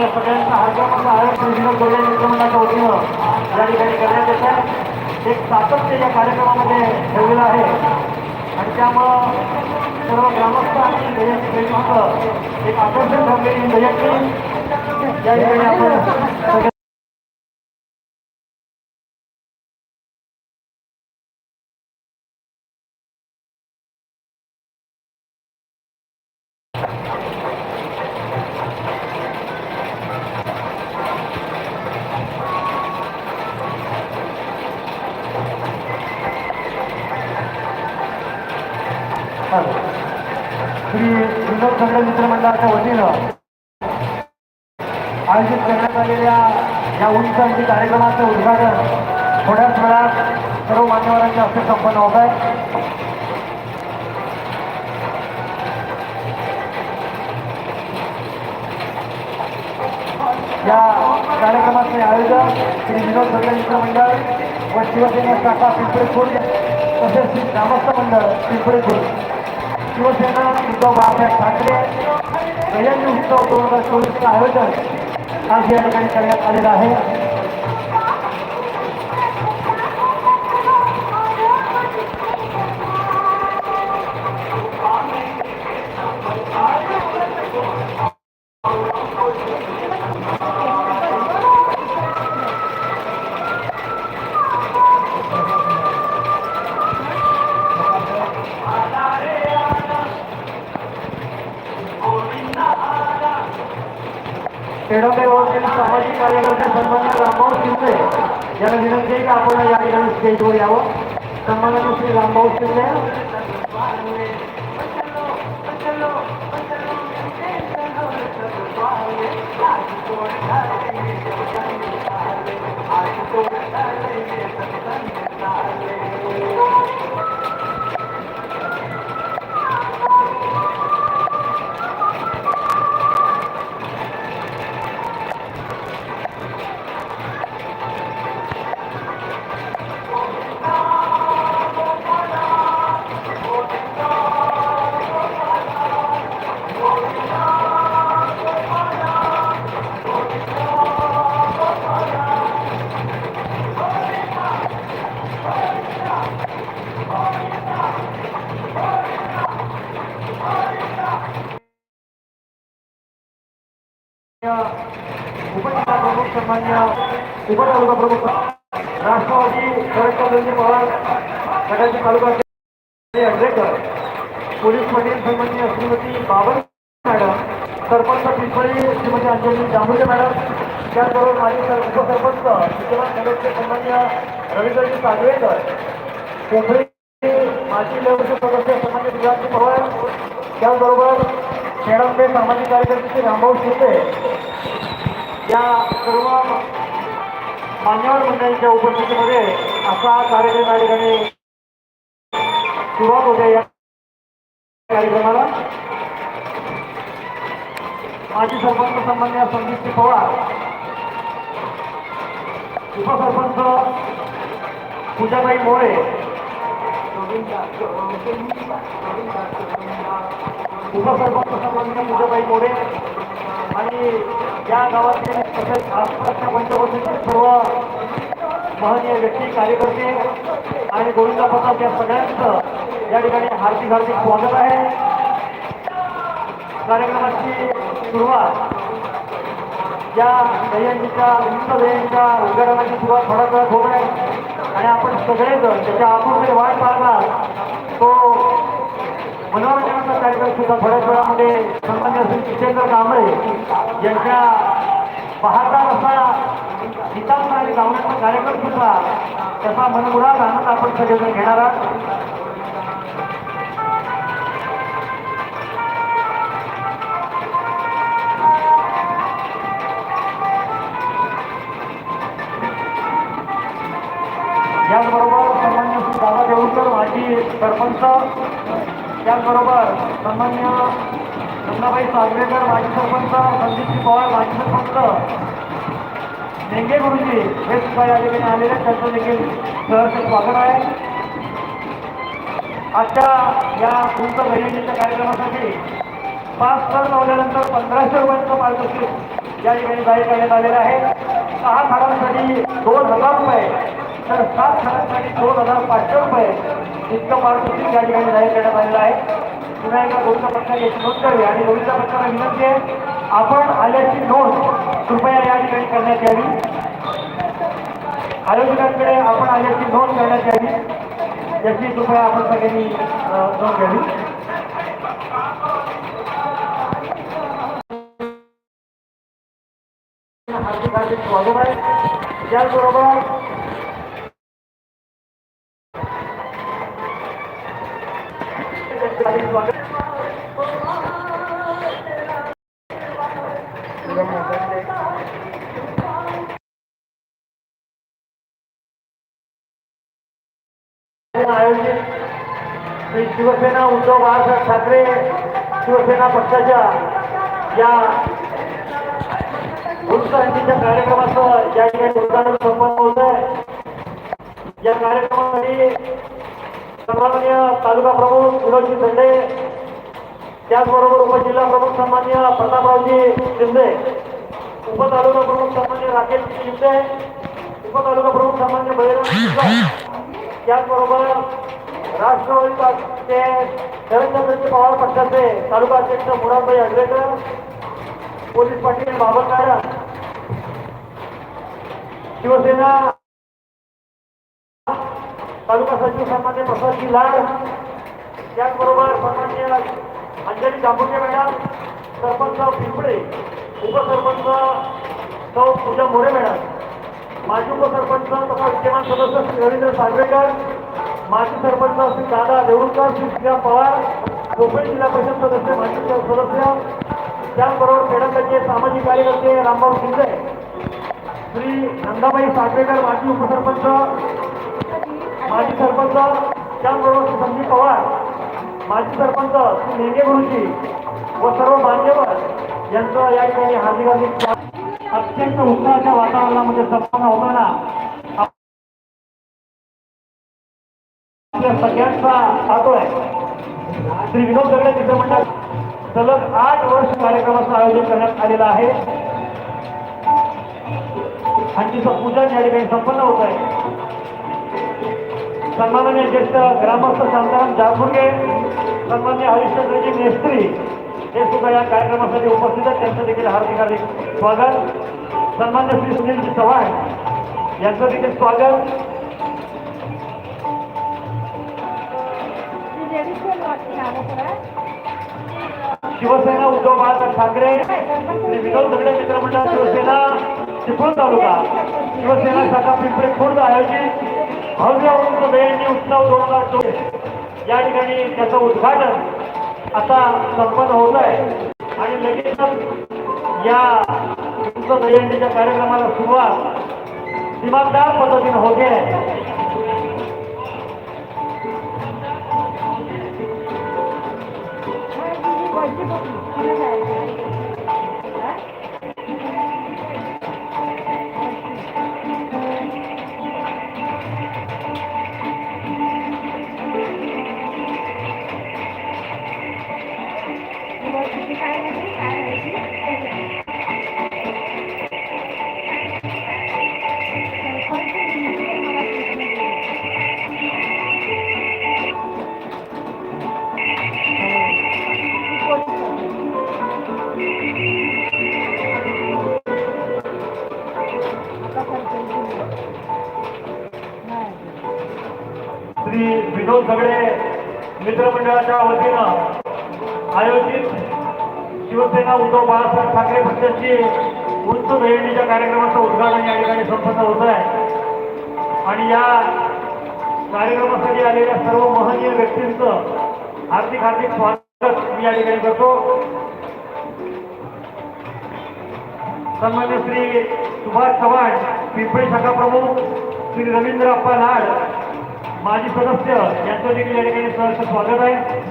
आपल्या सगळ्यांचा हार्दिक मित्रमंडळाच्या वतीनं या ठिकाणी करण्यात एक सातत्य या कार्यक्रमामध्ये ठेवलेलं आहे. आणि त्यामुळं सर्व ग्रामस्थ आणि दयंती प्रेमींचं एक आकर्षण ठरलेली या ठिकाणी आपण सर्व मान्यवरांच्या हस्ते संपन्न होत आहे. या कार्यक्रमाचे आयोजक श्री विनोद खंड मंडळ व शिवसेना शाखा पिंपरी खुर्द तसेच श्री ग्रामस्थ मंडळ पिंपरी खुर्द. शिवसेना उद्धव बाळासाहेब ठाकरे जयंती उत्सव दोन हजार चोवीसचं आयोजन आज या ठिकाणी करण्यात आलेलं आहे. पेडोके वरील सामाजिक कार्यकर्ते सन्मान्य रामभाऊ शिंदे यांना विनंती आहे की आपण या ठिकाणी स्टेजवर यावं सन्मान्य श्री रामभाऊ शिंदे उपजिल्हा सन्मान्य उपतालुका प्रमुख राष्ट्रवादी शरदचंद्रजी पवार गटाचे तालुका अग्रेकर पोलीस पाटील सन्मान्य श्रीमती बाबर मॅडम सरपंच पिंपळी श्रीमती अंजली जांभुजे मॅडम त्याचबरोबर माजी सर उपसरपंच विद्यमान सदस्य सन्मान्य रवींद्रजी सागवेकर कोंबडी माजी लेवलचे सदस्य सन्मान्य विराजी पवार त्याचबरोबर शेळंबे सामाजिक कार्यकर्ते श्री रामभाऊ शिंदे या सर्व मान्यवर मंडळींच्या उपस्थितीमध्ये असा कार्यक्रम या ठिकाणी सुरुवात होते या कार्यक्रमाला. माजी सरपंच सन्मान्य संदीपजी पवार उपसरपंच पूजाबाई मोरे उपसरपंच सन्मान्य पूजाबाई मोरे आणि या गावातील तसेच आसपासच्या पंचवर्षीचे सर्व महनीय व्यक्ती कार्यकर्ते आणि गोविंदा प्रसाद या सगळ्यांचं या ठिकाणी हार्दिक हार्दिक स्वागत आहे. कार्यक्रमाची सुरुवात या दह्यांच्या विविध दह्यांच्या उद्घाटनाची सुरुवात थोडा वेळात होत आहे. आणि आपण सगळेजण त्याच्या आतून वाट पाहणार तो मनोरंजनाचा कार्यक्रम सुद्धा थोड्याच वेळामध्ये सन्मान्य श्री जितेंद्र कांबळे यांच्या पाहता असा गीतांचा आणि गावण्याचा कार्यक्रम सुद्धा त्याचा मनमुराद आनंद आपण सगळेजण घेणार आहोत. त्याचबरोबर सन्मान्य श्री दादा देऊळकर माजी सरपंच त्याचबरोबर सन्मान्य रत्नाबाई सागरेकर माजी सरपंच संदीपजी पवार माजी सरपंच नेंगे गुरुजी हे सुद्धा या ठिकाणी आलेले त्यांचं देखील सहर्ष स्वागत आहे. आजच्या या उंच बहिणीच्या कार्यक्रमासाठी पाच स्तर लावल्यानंतर पंधराशे रुपयांचं पारितोषिक या ठिकाणी जाहीर करण्यात आलेलं आहे. सहा झाडांसाठी दोन हजार रुपये तर सात झाडांसाठी दोन हजार पाचशे रुपये इतकं पारितोषिक या ठिकाणी जाहीर करण्यात आलेलं आहे. पुन्हा एकदा गोविंद पक्षाने याची नोंद करावी आणि गोविंद पक्षाला विनंती आहे आपण आल्याची नोंद कृपया या ठिकाणी करण्यात यावी. आयोजकांकडे आपण आल्याची नोंद करण्यात यावी. याची कृपया आपण सगळ्यांनी नोंद घ्यावी. हार्दिक हार्दिक स्वागत आहे. त्याचबरोबर उद्धव बाळासाहेब ठाकरे शिवसेना पक्षाच्या या उत्सवांच्या कार्यक्रमाचं या ठिकाणी उद्घाटन संपन्न होत आहे. या कार्यक्रमासाठी सन्माननीय तालुका प्रमुख विनोदजी धंडे त्याचबरोबर उपजिल्हा प्रमुख सन्मान्य प्रतापरावजी शिंदे उपतालुका प्रमुख सन्मान्य राकेश शिंदे उपतालुका प्रमुख सन्मान्य बळीराम त्याचबरोबर राष्ट्रवादी पार्टीचे शरदचंद्रजी पवार पक्षाचे तालुका अध्यक्ष मुरादभाई अडवेकर पोलीस पाटील बाबा नारायण शिवसेना तालुका सचिव सन्मान्य प्रसादजी लाड त्याचबरोबर सन्मान्य अंजली जांभुके मॅडम सरपंच पिंपळे उपसरपंच सौ पूजा मोरे मॅडम माजी उपसरपंच तथा विद्यमान सदस्य रवींद्र सागवेकर माजी सरपंच असतील दादा देऊळकर श्री पवार कोकण जिल्हा परिषद सदस्य माजी सदस्य. त्याचबरोबर खेडकाचे सामाजिक कार्यकर्ते रामभाऊ शिंदे श्री नंदाबाई सागवेकर माजी उपसरपंच माजी सरपंच त्याचबरोबर श्री संदीप पवार माजी सरपंच श्री मेघे गुरुजी व सर्व मान्यवर यांचं या ठिकाणी हार्दिक हार्दिक अत्यंत उत्साहाच्या वातावरणामध्ये सत्ता होताना आपल्या सगळ्यांचा आहे. श्री विनोद दगडे चित्रमंडळ सलग आठ वर्ष कार्यक्रमाचं आयोजन करण्यात आलेलं आहे. आणि तिचं पूजन या ठिकाणी संपन्न होत आहे. सन्माननीय ज्येष्ठ ग्रामस्थ शांताराम जागुर्गे सन्मान्य हरिश्चंद्रजी मेस्त्री हे सुद्धा या कार्यक्रमासाठी उपस्थित आहेत. त्यांचं देखील हार्दिक हार्दिक स्वागत. सन्मान्य श्री सुनीलजी चव्हाण यांचं देखील स्वागत. शिवसेना उद्धव बाळासाहेब ठाकरे श्री विनोद दगडे मित्रमंडळ शिवसेना चिपळूण तालुका. शिवसेना शाखा पिंपरी खुर्द आयोजित भव्य उंच जयंती उत्सव दोन हजार चोवीस. या ठिकाणी त्याचं उद्घाटन आता संपन्न होत आहे. आणि लगेचच या उंच जयंतीच्या कार्यक्रमाला सुरुवात दिमागदार पद्धतीने होते. आहे 把这个笔擦一 व्यक्तींचं हार्दिक हार्दिक स्वागत मी या ठिकाणी करतो. सन्मान्य श्री सुभाष चव्हाण पिंपळी शाखा प्रमुख श्री रवींद्र अप्पा लाड माजी सदस्य यांचं देखील या ठिकाणी सहर्ष स्वागत आहे.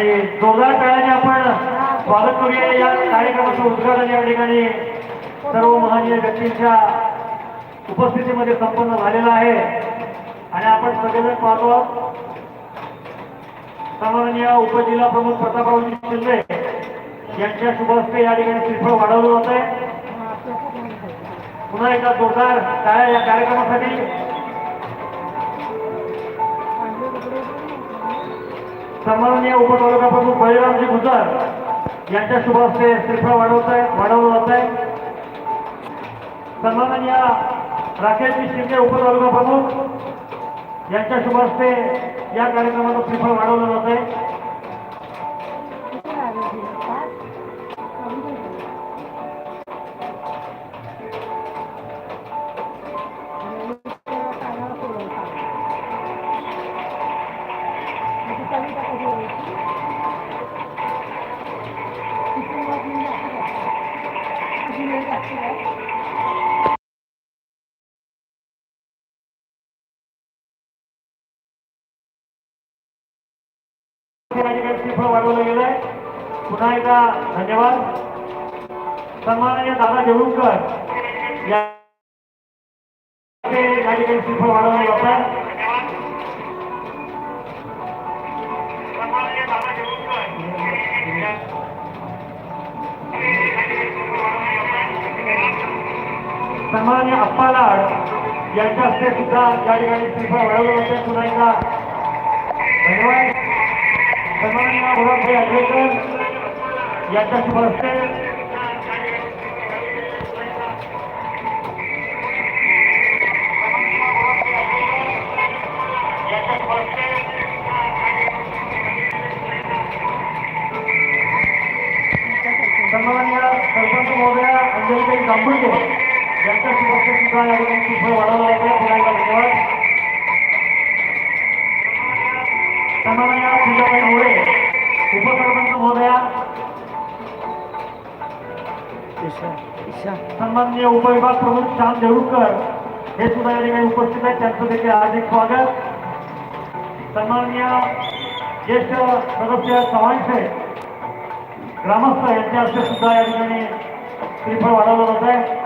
आणि जोरदार टाळ्याने आपण स्वागत करूया या कार्यक्रमाचं उद्घाटन या ठिकाणी सर्व महानीय व्यक्तींच्या उपस्थितीमध्ये संपन्न झालेलं आहे. आणि आपण सगळेजण पाहतो सन्माननीय उपजिल्हा प्रमुख प्रतापरावजी शिंदे यांच्या शुभ हस्ते या ठिकाणी श्रीफळ वाढवलं जात आहे पुन्हा एकदा जोरदार टाळ्या या कार्यक्रमासाठी सन्माननीय उपतालुका प्रमुख बळीरामजी गुजर यांच्या शुभ हस्ते श्रीफळ वाढवत आहे वाढवलं जात आहे सन्माननीय राकेशजी शिंदे उपतालुका प्रमुख यांच्या शुभ हस्ते या कार्यक्रमाचं श्रीफळ वाढवलं जात आहे पुन्हा एकदा धन्यवाद सन्माननीय दादा देऊळकर या या ठिकाणी श्रीफळ वाढवलं जात आहे सन्माननीय अप्पा लाड यांच्या हस्ते सुद्धा या ठिकाणी श्रीफळ वळवलं होते. पुन्हा एकदा धन्यवाद. सन्माननीय मुरादभाई आंबेडकर यांच्या शुभ हस्ते Thank you. सुद्धा या ठिकाणी श्रीफळ वाढवलं जाते पुन्हा धन्यवाद सन्माननीय पूजाबाई मोरे उपसरपंच महोदया सन्माननीय उपविभाग प्रमुख श्याम देऊळकर हे सुद्धा या ठिकाणी उपस्थित आहेत त्यांचं देखील हार्दिक स्वागत. सन्माननीय ज्येष्ठ सदस्य चव्हाणशे ग्रामस्थ यांच्या हस्ते सुद्धा या ठिकाणी श्रीफळ वाढवलं जात आहे.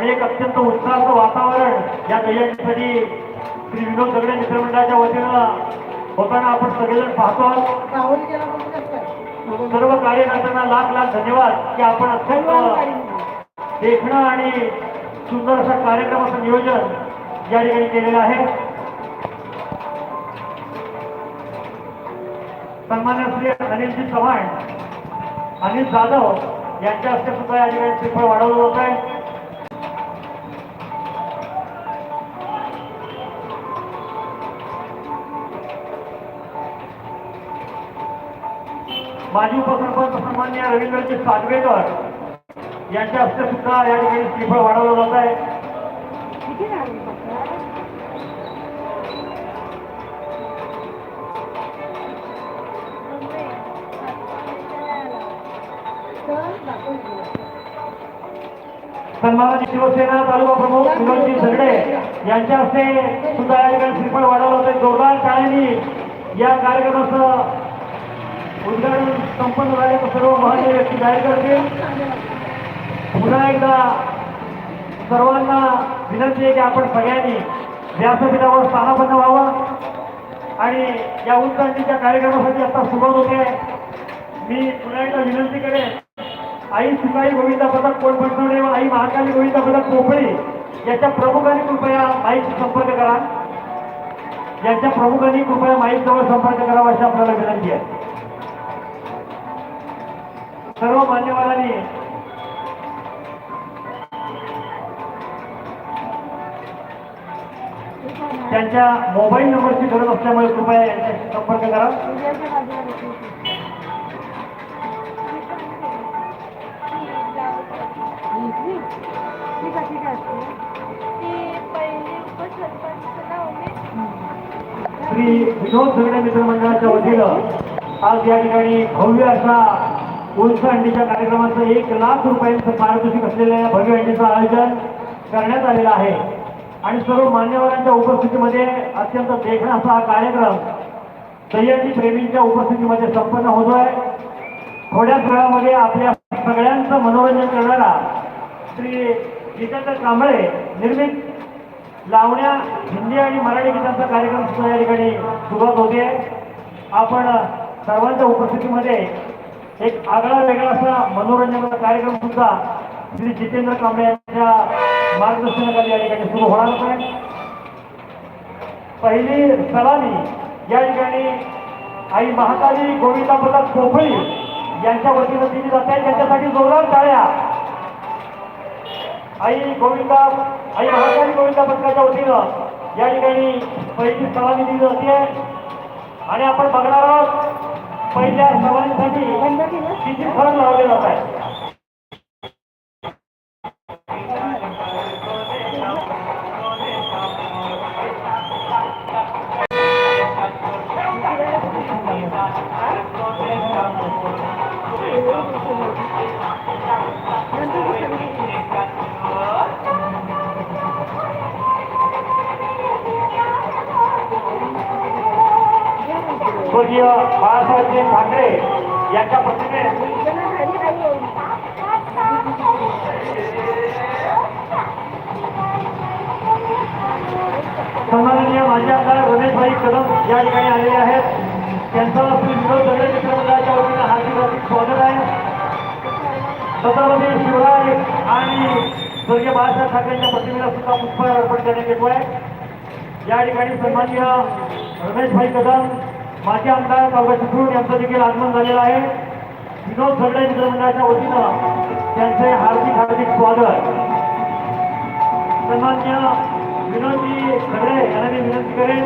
आणि एक अत्यंत उत्साहाचं वातावरण या दह्यांसाठी श्री विनोद दगडे मित्रमंडळाच्या वतीनं होताना आपण सगळेजण पाहतो आहोत. सर्व कार्यकर्त्यांना लाख लाख धन्यवाद की आपण अत्यंत देखणं आणि सुंदर असा कार्यक्रमाचं नियोजन या ठिकाणी केलेलं आहे सन्मान्य श्री अनिलजी चव्हाण अनिल जाधव यांच्या हस्ते सुद्धा या ठिकाणी श्रीफळ वाढवलं जात आहे माजी उपसरपंच सन्मान्य रवींद्रजी सागवेकर यांच्या हस्ते सुद्धा या ठिकाणी श्रीफळ वाढवलं जात आहे. सन्मानाची शिवसेना तालुका प्रमुख विनोदजी झगडे यांच्या हस्ते सुद्धा या ठिकाणी श्रीफळ वाढवलं जात आहे. जोरदार टाळ्यांनी या कार्यक्रमाचं उद्घाटन संपन्न झाल्याचं सर्व महान व्यक्ती जाहीर करतील. पुन्हा एकदा सर्वांना विनंती आहे की आपण सगळ्यांनी व्यासपीठावर स्थानापन्न व्हावं. आणि या उद्घाटनीच्या कार्यक्रमासाठी आता सुरुवात होते. मी पुन्हा एकदा विनंती करेन आई सुकाई गोविंदा पदक कोण बनवणे व आई महाकाली गोविंदा पदक कोपळी याच्या प्रमुखांनी कृपया माईक संपर्क करा. यांच्या प्रमुखांनी कृपया माईक जवळ संपर्क करावा अशी आपल्याला विनंती आहे. सर्व मान्यवरांनी त्यांच्या मोबाईल नंबरची गरज असल्यामुळे कृपया यांच्याशी संपर्क करा. श्री विनोद झगडे मित्रमंडळाच्या वतीनं आज या ठिकाणी भव्य असा उंच हंडीच्या कार्यक्रमाचं एक लाख रुपयांचं पारितोषिक असलेल्या या भव्य हंडीचं आयोजन करण्यात आलेलं आहे. आणि सर्व मान्यवरांच्या उपस्थितीमध्ये अत्यंत देखणा असा हा कार्यक्रम दह्यंती प्रेमींच्या उपस्थितीमध्ये संपन्न होतोय. थोड्याच वेळामध्ये आपल्या सगळ्यांचं मनोरंजन करणारा श्री जितेंद्र कांबळे निर्मित लावण्या हिंदी आणि मराठी गीतांचा कार्यक्रम सुद्धा या ठिकाणी सुरुवात होते. आपण सर्वांच्या उपस्थितीमध्ये एक आगळा वेगळा असा मनोरंजनाचा कार्यक्रम सुद्धा श्री जितेंद्र कांबळे यांच्या मार्गदर्शनाखाली या ठिकाणी सुरू होणार आहे पहिली सलामी या ठिकाणी आई महाकाली गोविंदा प्रसाद पोफळी यांच्या वतीनं दिली जाते त्यांच्यासाठी जोरदार टाळ्या. आई गोविंदा आई महाकाली गोविंदा पथकाच्या वतीनं या ठिकाणी पहिली सलामी दिली जाते. आणि आपण बघणार आहोत पहिल्या सलामीसाठी किती फळ लावले जात आहे. स्वर्गीय बाळासाहेबजी ठाकरे यांच्या पत्नीने सन्माननीय माजी आमदार रमेशभाई कदम या ठिकाणी आलेले आहेत. त्यांचं श्री विनोद दगडे चित्रमंडळाच्या वतीनं हार्दिक हार्दिक स्वागत आहे. छत्रपती शिवराय आणि स्वर्गीय बाळासाहेब ठाकरेंच्या प्रतिमेला सुद्धा पुष्पहार अर्पण करण्यात येतो आहे या ठिकाणी सन्माननीय रमेशभाई कदम माजी आमदार बाबा चिपळूण यांचं देखील आगमन झालेलं आहे. विनोद दगडे मित्रमंडळाच्या वतीनं त्यांचे हार्दिक हार्दिक स्वागत. सन्मान्य विनोदजी खडे यांना मी विनंती करेन.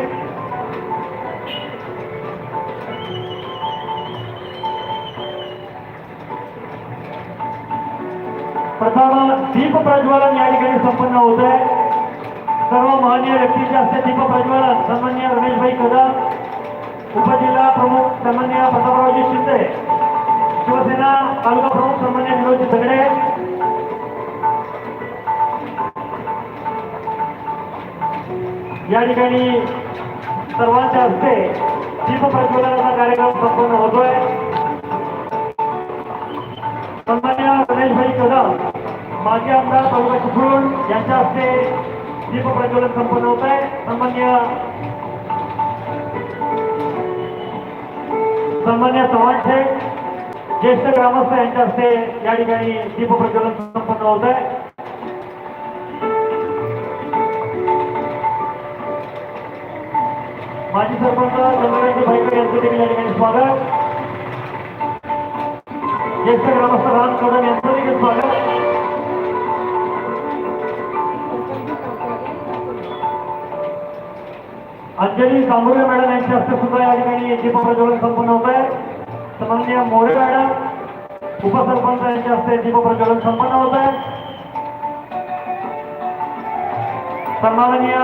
प्रथम दीप प्रज्वलन या ठिकाणी संपन्न होत आहे सर्व महनीय व्यक्तीचे हस्ते दीप प्रज्वलन. सन्मान्य रमेशभाई कदम उपजिल्हा प्रमुख सन्मान्य प्रतापरावजी शिंदे शिवसेना तालुका प्रमुख सन्मान्य विनोदजी दगडे. या ठिकाणी सर्वांच्या हस्ते दीप प्रज्वलनाचा कार्यक्रम संपन्न होतोय. सन्मान्य गणेशभाई कदम माजी आमदार तालुका चिपळूण यांच्या हस्ते दीप प्रज्वलन संपन्न होत आहे सन्मान्य सन्मान्य चव्हाण ज्येष्ठ ग्रामस्थ यांच्या हस्ते या ठिकाणी दीपप्रज्वलन संपन्न होत आहे. माजी सरपंच चंद्रकांत भाईकर यांचं देखील या ठिकाणी स्वागत. ज्येष्ठ ग्रामस्थ राम कदम यांचं देखील स्वागत. अंजली कांबुरे मॅडम यांच्या हस्ते सुद्धा या ठिकाणी दीप प्रज्वलन संपन्न होत आहे सन्माननीय मोरे मॅडम उपसरपंच यांच्या हस्ते दीप प्रज्वलन संपन्न होत आहे सन्माननीय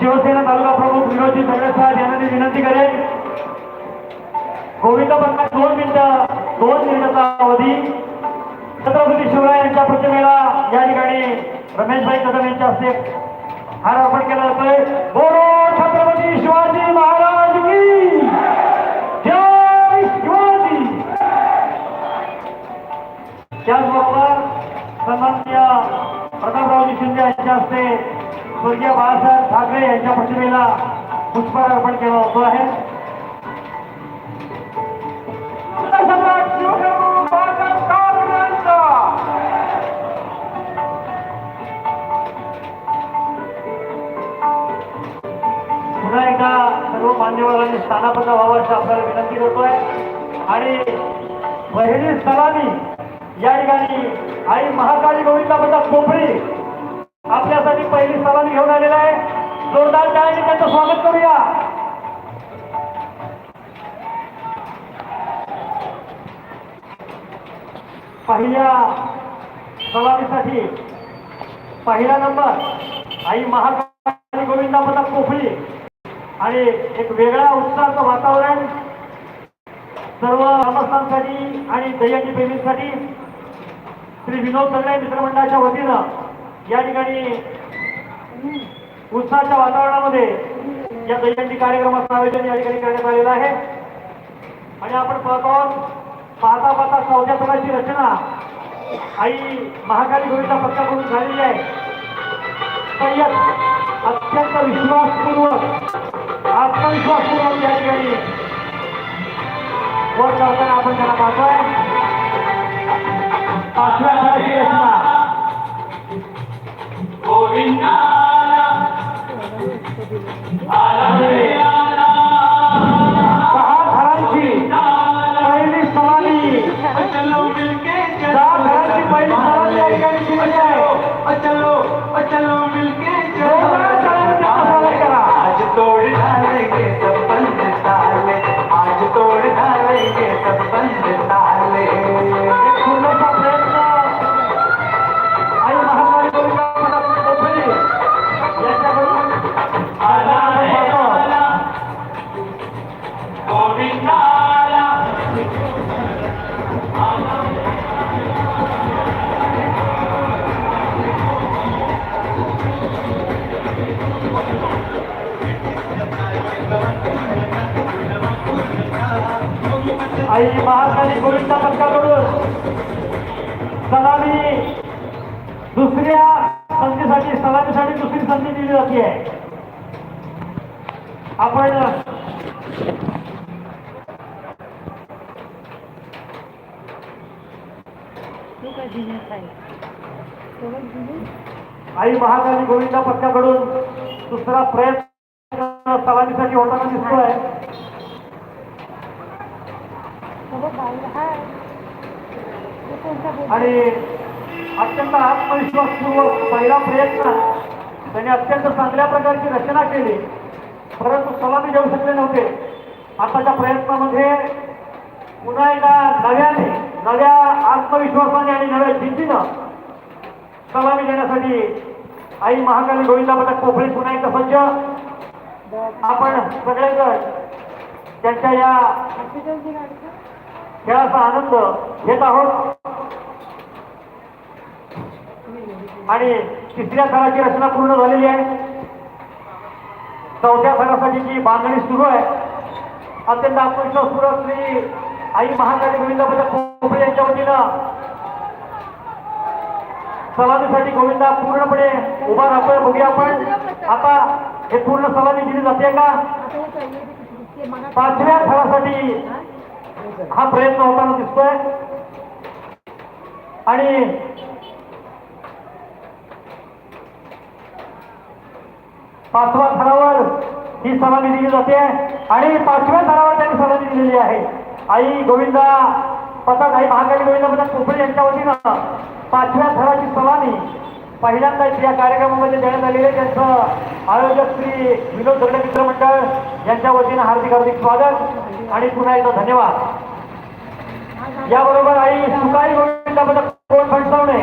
शिवसेना तालुका प्रमुख विरोधी सगळे साहेब यांना मी विनंती करेन. गोविंद पंत दोन मिनिटं दोन मिनिटाचा अवधी. छत्रपती शिवराय यांच्या प्रतिमेला या ठिकाणी रमेशभाई कदम यांच्या हस्ते हार अर्पण केला जातोय. बोलो आई महाकाली गोविंदाबद्दल कोपरी आपल्यासाठी पहिली सलामी घेऊन आलेला आहे. जोरदार टाळ्याने त्यांचं स्वागत करूया. पहिल्या सलामीसाठी पहिला नंबर आई महाकाली गोविंदाबद्दल कोफळी आणि एक वेगळ्या उत्साहाचं वातावरण सर्व ग्रामस्थांसाठी आणि विनोद विचारवंडाच्या वतीला या ठिकाणी उत्साहाच्या वातावरणामध्ये या दैनंदिन कार्यक्रमाचं आयोजन या ठिकाणी करण्यात आलेलं आहे. आणि आपण पाहतो आहोत, पाहता पाहता चौथ्या सणाची रचना आई महाकाली गोविंदा पक्षाकडून झालेली आहे. संयत अत्यंत विश्वासपूर्वक आत्मविश्वासपूर्वक या ठिकाणी वर करताना आपण त्यांना पाहतोय. पाचव्या सणाची रचना सहा आई महाकाली गोविंदा पक्षाकडून सलामी दुसऱ्या संधीसाठी सलामीसाठी दुसरी संधी दिली जाते. आपण आहे तो आई महाकाली गोविंदा पक्षाकडून दुसरा प्रयत्न सलामीसाठी होताना दिसतोय सगळं बाहेर आहे तो कोणता बोल आणि अत्यंत आत्मविश्वासपूर्वक पहिला प्रयत्न त्यांनी अत्यंत चांगल्या प्रकारची रचना केली. परंतु सलामी देऊ शकले नव्हते. आताच्या प्रयत्नामध्ये पुन्हा एकदा नव्याने नव्या आत्मविश्वासाने आणि नव्या जिद्दीनं सलामी देण्यासाठी आई महाकाली गोविंदा पथक पुन्हा एकदा सज्ज आपण सगळेजण त्यांच्या या खेळाचा आनंद घेत आहोत. आणि तिसऱ्या थराची रचना पूर्ण झालेली आहे. चौथ्या थरासाठीची बांधणी सुरू आहे अत्यंत आत्मविश्वासपूर्वक श्री आई महाकाली गोविंदा खोपडे यांच्या वतीनं सलामीसाठी गोविंदा पूर्णपणे उभा राहतोय. बघूया आपण. आता हे पूर्ण सलामी दिली जाते का? पाचव्या थरासाठी हा? प्रयत्न होताना दिसतोय आणि पाचव्या थरावर ही सलामी दिली जाते आणि पाचव्या थरावर त्यांनी सलामी दिलेली आहे आई गोविंदा पथक आई महाकाली गोविंदा पथक कोपळे यांच्या वतीनं पाचव्या थराची सलामी पहिल्यांदा या कार्यक्रमामध्ये देण्यात आलेले आहे. त्यांचं आयोजक श्री विनोद दगडे मित्र मंडळ यांच्या वतीनं हार्दिक हार्दिक स्वागत आणि पुन्हा एकदा धन्यवाद याबरोबर आई सुकाई गोविंदाबद्दल कोण फणसावणे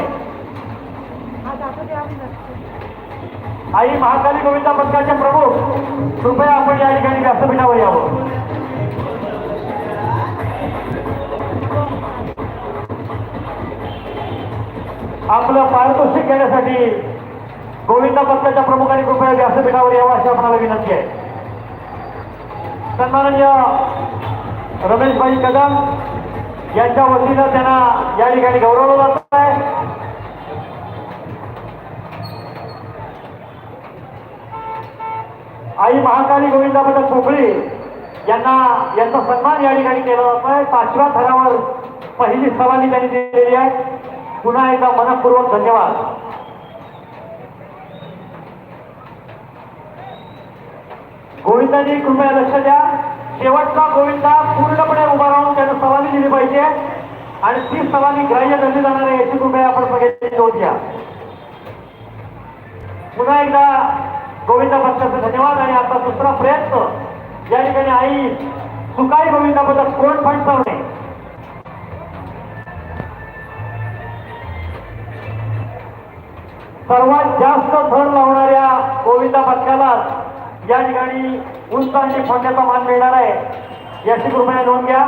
आई महाकाली गोविंदा पथकाचे प्रमुख. कृपया आपण या ठिकाणी व्यासपीठावर यावं. आपलं पारितोषिक घेण्यासाठी गोविंदा पथकाच्या प्रमुखांनी कृपया व्यासपीठावर यावं अशी आपणाला विनंती आहे. सन्माननीय रमेशभाई कदम यांच्या वतीनं त्यांना या ठिकाणी गौरवलं जात आहे. आई महाकाली गोविंदा पोकळी यांना यांचा सन्मान या ठिकाणी केला आहे. पाचव्या थरावर पहिली सवाली त्यांनी दिलेली आहे. पुन्हा एकदा मनपूर्वक धन्यवाद. गोविंदाजी कृपया लक्ष द्या. शेवटचा गोविंदा पूर्णपणे उभा राहून त्यानं सवाली दिली पाहिजे. आणि ती सवाली ग्राह्य धरली जाणार आहे याची कृपया आपण सगळ्यांनी नोंद घ्या. पुन्हा एकदा गोविंदा पक्षाचे धन्यवाद आणि आता दुसरा प्रयत्न. या ठिकाणी आई सुकाई गोविंदा पथक कोण फणसावणे सर्वात जास्त धन लावणाऱ्या गोविंदा पक्षाला या ठिकाणी उंचांची फोडण्याचा मान मिळणार आहे. याची कृपया नोंद घ्या.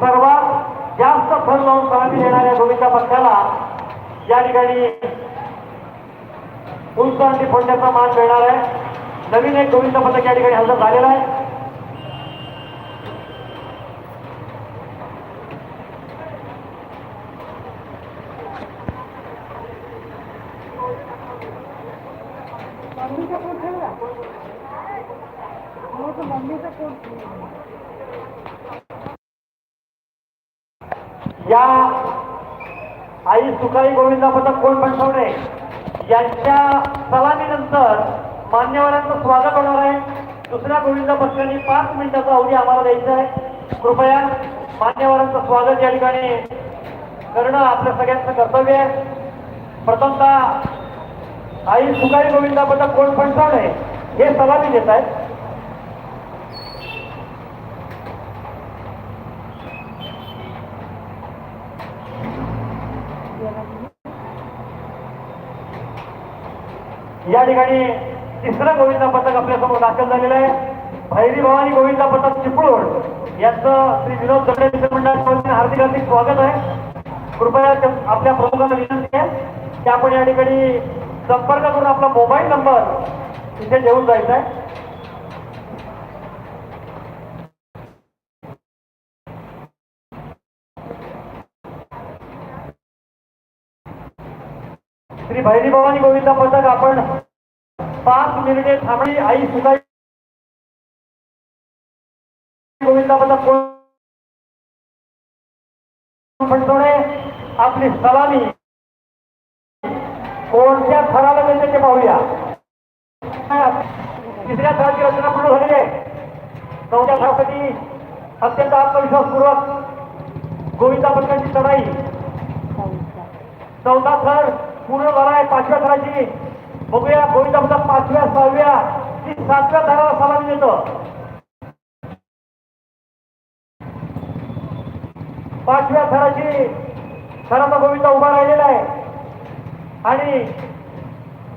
सर्वात जास्त फल लावून सहभागी देणाऱ्या गोविंदा पक्षाला या ठिकाणी उंचांची फोडण्याचा मान मिळणार आहे. नवीन एक गोविंद पथक या ठिकाणी हजर झालेला आहे. आई सुकाई गोविंदा कोण बनवणे यांच्या सलामीनंतर मान्यवरांचं स्वागत होणार आहे. दुसऱ्या गोविंदा पक्षांनी पाच मिनिटाचा अवधी आम्हाला द्यायचा आहे. कृपया मान्यवरांचं स्वागत या ठिकाणी करणं आपल्या सगळ्यांचं कर्तव्य आहे. प्रथमतः आई सुकाई गोविंदापटक कोण पंचावणे हे सलामी देत आहेत. या ठिकाणी तिसरं गोविंदा पथक आपल्यासमोर दाखल झालेलं आहे. भैरी भवानी गोविंदा पथक चिपळूण यांचं श्री विनोद दगडे मित्रमंडळाच्या हार्दिक हार्दिक स्वागत आहे. कृपया आपल्या प्रमुखांना विनंती आहे की आपण या ठिकाणी संपर्क करून आपला मोबाईल नंबर तिथे देऊन जायचा आहे. श्री भैरी भवानी गोविंदा पथक आपण पाच मिनिटे थांबली. आई सुद्धा गोविंदा पथक कोण? आपली सलामी. कोणत्या थराला मिळते ते पाहूया. तिसऱ्या थराची रचना पूर्ण झालेली आहे. चौथ्या थरासाठी अत्यंत आत्मविश्वासपूर्वक गोविंदा पथकांची चढाई. चौथा थर पूर्ण झाला आहे पाचव्या थराची. बघूया गोविंदा म्हणतात पाचव्या सहाव्या की सातव्या थराला सलामी देतो. पाचव्या थराची थराचा गोविंदा उभा राहिलेला आहे. आणि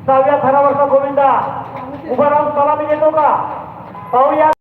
सहाव्या थरावरचा गोविंदा उभा राहून सलामी देतो का? पाहूया.